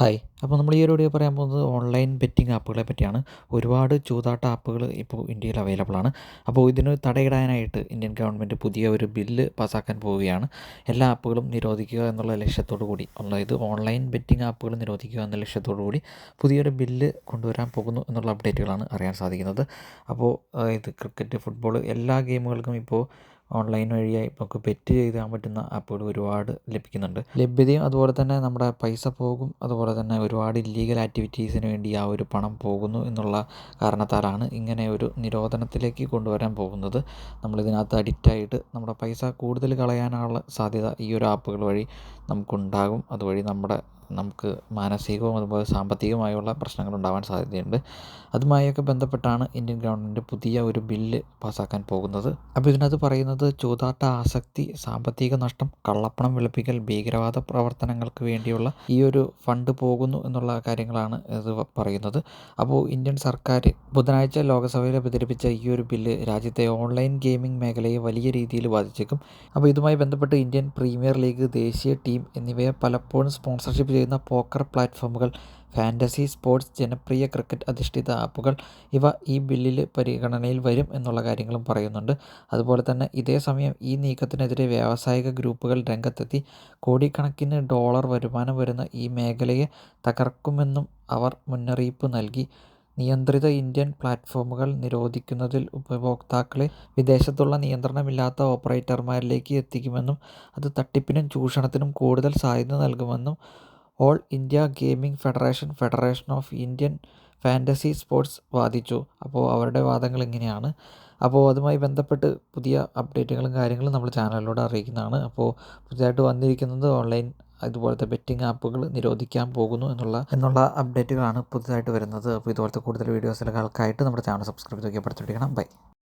Hi. അപ്പോൾ നമ്മൾ ഈ ഒരു വീഡിയോ പറയാൻ പോകുന്നത് ഓൺലൈൻ ബെറ്റിംഗ് ആപ്പുകളെ പറ്റിയാണ്. ഒരുപാട് ചൂതാട്ട ആപ്പുകൾ ഇപ്പോൾ ഇന്ത്യയിൽ അവൈലബിൾ ആണ്. അപ്പോൾ ഇതിന് തടയിടാനായിട്ട് ഇന്ത്യൻ ഗവൺമെന്റ് പുതിയ ഒരു ബില്ല് പാസ്സാക്കാൻ പോവുകയാണ്. എല്ലാ ആപ്പുകളും നിരോധിക്കുക എന്നുള്ള ലക്ഷ്യത്തോടു കൂടി അതായത് ഓൺലൈൻ ബെറ്റിംഗ് ആപ്പുകൾ നിരോധിക്കുക എന്ന ലക്ഷ്യത്തോടു കൂടി പുതിയൊരു ബില്ല് കൊണ്ടുവരാൻ പോകുന്നു എന്നുള്ള അപ്ഡേറ്റുകളാണ് അറിയാൻ സാധിക്കുന്നത്. അപ്പോൾ ഇത് ക്രിക്കറ്റ് ഫുട്ബോൾ എല്ലാ ഗെയിമുകൾക്കും ഇപ്പോൾ ഓൺലൈൻ വഴിയായി നമുക്ക് ബെറ്റ് ചെയ്താൻ പറ്റുന്ന ആപ്പുകൾ ഒരുപാട് ലഭിക്കുന്നുണ്ട്. ലഭ്യതയും അതുപോലെ തന്നെ നമ്മുടെ പൈസ പോകും അതുപോലെ തന്നെ ഒരുപാട് ഇല്ലീഗൽ ആക്ടിവിറ്റീസിന് വേണ്ടി ആ ഒരു പണം പോകുന്നു എന്നുള്ള കാരണത്താലാണ് ഇങ്ങനെ ഒരു നിരോധനത്തിലേക്ക് കൊണ്ടുവരാൻ പോകുന്നത്. നമ്മളിതിനകത്ത് അഡിക്റ്റായിട്ട് നമ്മുടെ പൈസ കൂടുതൽ കളയാനുള്ള സാധ്യത ഈ ഒരു ആപ്പുകൾ വഴി നമുക്കുണ്ടാകും. അതുവഴി നമ്മുടെ നമുക്ക് മാനസികവും അതുപോലെ സാമ്പത്തികമായുള്ള പ്രശ്നങ്ങൾ ഉണ്ടാവാൻ സാധ്യതയുണ്ട്. അതുമായൊക്കെ ബന്ധപ്പെട്ടാണ് ഇന്ത്യൻ ഗവൺമെന്റ് പുതിയ ഒരു ബില്ല് പാസ്സാക്കാൻ പോകുന്നത്. അപ്പോൾ ഇതിനകത്ത് പറയുന്നത് ചൂതാട്ട ആസക്തി സാമ്പത്തിക നഷ്ടം കള്ളപ്പണം വെളുപ്പിക്കൽ ഭീകരവാദ പ്രവർത്തനങ്ങൾക്ക് വേണ്ടിയുള്ള ഈ ഒരു ഫണ്ട് പോകുന്നു എന്നുള്ള കാര്യങ്ങളാണ് ഇത് പറയുന്നത്. അപ്പോൾ ഇന്ത്യൻ സർക്കാർ ബുധനാഴ്ച ലോകസഭയിൽ അവതരിപ്പിച്ച ഈ ഒരു ബില്ല് രാജ്യത്തെ ഓൺലൈൻ ഗെയിമിംഗ് മേഖലയെ വലിയ രീതിയിൽ ബാധിച്ചേക്കും. അപ്പോൾ ഇതുമായി ബന്ധപ്പെട്ട് ഇന്ത്യൻ പ്രീമിയർ ലീഗ് ദേശീയ ടീം എന്നിവയെ പലപ്പോഴും സ്പോൺസർഷിപ്പ് ചെയ്യുന്ന പോക്കർ പ്ലാറ്റ്ഫോമുകൾ ഫാന്റസി സ്പോർട്സ് ജനപ്രിയ ക്രിക്കറ്റ് അധിഷ്ഠിത ആപ്പുകൾ ഇവ ഈ ബില്ലിൽ പരിഗണനയിൽ വരും എന്നുള്ള കാര്യങ്ങളും പറയുന്നുണ്ട്. അതുപോലെ തന്നെ ഇതേ സമയം ഈ നീക്കത്തിനെതിരെ വ്യാവസായിക ഗ്രൂപ്പുകൾ രംഗത്തെത്തി കോടിക്കണക്കിന് ഡോളർ വരുമാനം വരുന്ന ഈ മേഖലയെ തകർക്കുമെന്നും അവർ മുന്നറിയിപ്പ് നൽകി. നിയന്ത്രിത ഇന്ത്യൻ പ്ലാറ്റ്ഫോമുകൾ നിരോധിക്കുന്നതിൽ ഉപഭോക്താക്കളെ വിദേശത്തുള്ള നിയന്ത്രണമില്ലാത്ത ഓപ്പറേറ്റർമാരിലേക്ക് എത്തിക്കുമെന്നും അത് തട്ടിപ്പിനും ചൂഷണത്തിനും കൂടുതൽ സാധ്യത നൽകുമെന്നും All India Gaming Federation Federation of Indian Fantasy Sports വാദിച്ചു. അപ്പോൾ അവരുടെ വാദങ്ങൾ ഇങ്ങനെയാണ്. അപ്പോൾ അതുമായി ബന്ധപ്പെട്ട് പുതിയ അപ്ഡേറ്റുകളും കാര്യങ്ങളും നമ്മൾ ചാനലിലൂടെ അറിയിക്കുന്നതാണ്. അപ്പോൾ പുതിയതായിട്ട് വന്നിരിക്കുന്നത് ഓൺലൈൻ ഇതുപോലത്തെ ബെറ്റിംഗ് ആപ്പുകൾ നിരോധിക്കാൻ പോകുന്നു എന്നുള്ള എന്നുള്ള അപ്ഡേറ്റുകളാണ് പുതുതായിട്ട് വരുന്നത്. അപ്പോൾ ഇതുപോലത്തെ കൂടുതൽ വീഡിയോസിലൊക്കെ ആൾക്കായിട്ട് നമ്മുടെ ചാനൽ സബ്സ്ക്രൈബ് ചെയ്ത് ബൈ.